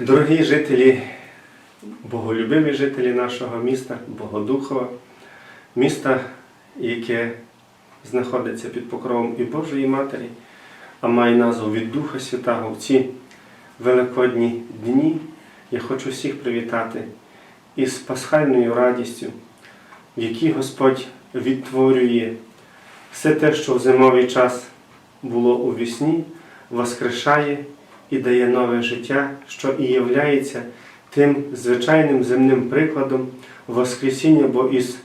Дорогі жителі, боголюбиві жителі нашого міста, Богодухова, міста, яке знаходиться під покровом і Божої Матері, а має назву від Духа Святого в ці великодні дні, я хочу всіх привітати із пасхальною радістю, в якій Господь відтворює все те, що в зимовий час було у вісні, воскрешає і дає нове життя, що і являється тим звичайним земним прикладом Воскресіння, бо із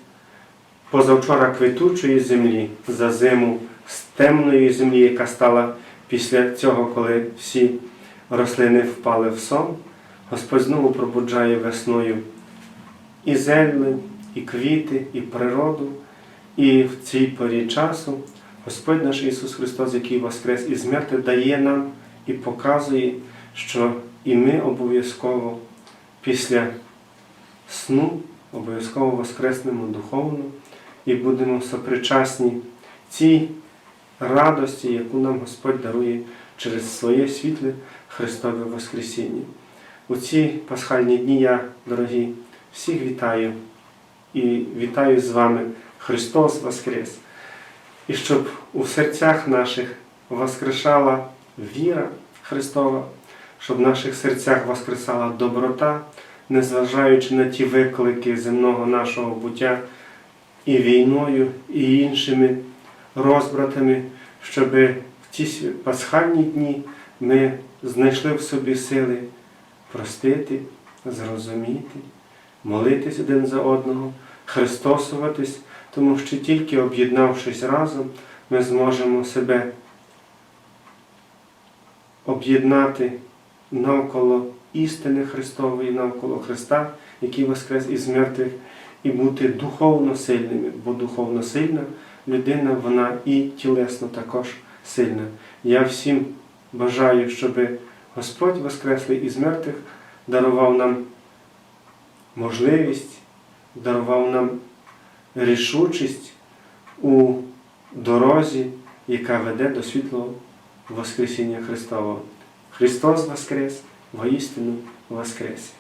позавчора квітучої землі за зиму з темної землі, яка стала після цього, коли всі рослини впали в сон, Господь знову пробуджає весною і зелень, і квіти, і природу. І в цій порі часу Господь наш Ісус Христос, який воскрес із смерти, дає нам і показує, що і ми обов'язково після сну обов'язково воскреснемо духовно і будемо сопричасні цій радості, яку нам Господь дарує через своє світле Христове Воскресіння. У ці пасхальні дні я, дорогі, всіх вітаю і вітаю з вами Христос Воскрес! І щоб у серцях наших воскрешала віра Христова, щоб в наших серцях воскресала доброта, незважаючи на ті виклики земного нашого буття і війною, і іншими розбратами, щоб в ті пасхальні дні ми знайшли в собі сили простити, зрозуміти, молитись один за одного, христосуватись, тому що тільки об'єднавшись разом, ми зможемо себе об'єднати навколо істини Христової, навколо Христа, який воскрес із мертвих, і бути духовно сильними, бо духовно сильна людина, вона і тілесно також сильна. Я всім бажаю, щоб Господь Воскреслий із мертвих дарував нам можливість, дарував нам рішучість у дорозі, яка веде до світлого Воскресіння Христового. Христос Воскрес, воістину Воскрес!